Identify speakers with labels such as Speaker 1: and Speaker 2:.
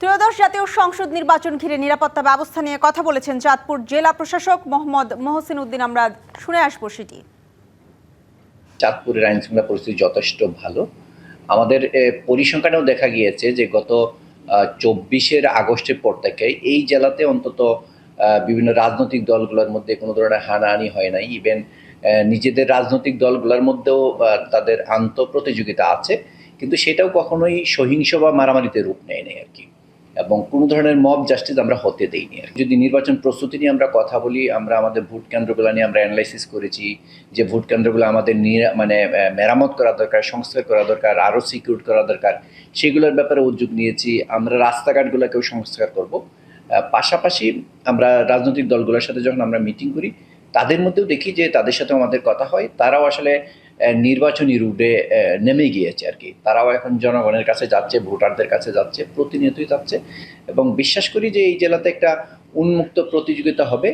Speaker 1: ত্রয়োদশ জাতীয় সংসদ নির্বাচন ঘিরে নিরাপত্তা ব্যবস্থা নিয়ে কথা বলেছেন চাঁদপুর জেলা প্রশাসক মোহাম্মদ মহসিন উদ্দিন। আমরা শুনে আসব সেটি।
Speaker 2: চাঁদপুরের আইন শৃঙ্খলা পরিস্থিতি যথেষ্ট ভালো। আমাদের পরিসংখ্যানেও দেখা গিয়েছে যে গত চব্বিশের আগস্টের পর থেকে এই জেলাতে অন্তত বিভিন্ন রাজনৈতিক দলগুলোর মধ্যে কোনো ধরনের হানাহানি হয় নাই। ইভেন নিজেদের রাজনৈতিক দলগুলোর মধ্যেও তাদের আন্ত প্রতিযোগিতা আছে। কিন্তু সেটাও কখনোই সহিংস বা মারামারিতে রূপ নেয় নাই আর কি। এবং কোনো ধরনের মব জাস্টিস আমরা হতে দেইনি আর যদি নির্বাচন প্রস্তুতি নিয়ে আমরা কথা বলি, আমরা আমাদের ভোট কেন্দ্রগুলো নিয়ে আমরা অ্যানালাইসিস করেছি যে ভোট কেন্দ্রগুলো আমাদের মানে মেরামত করা দরকার, সংস্কার করা দরকার, আরও সিকিউর করা দরকার, সেগুলোর ব্যাপারে উদ্যোগ নিয়েছি। আমরা রাস্তাঘাটগুলোকেও সংস্কার করব। পাশাপাশি আমরা রাজনৈতিক দলগুলোর সাথে যখন আমরা মিটিং করি, তাদের মধ্যেও দেখি যে তাদের সাথে আমাদের কথা হয়। তারাও আসলে নির্বাচনী রুটে নেমে গিয়েছে আর কি। তারাও এখন জনগণের কাছে যাচ্ছে, ভোটারদের কাছে যাচ্ছে, প্রতিনিয়তই যাচ্ছে এবং বিশ্বাস করি যে এই জেলাতে একটা উন্মুক্ত প্রতিযোগিতা হবে।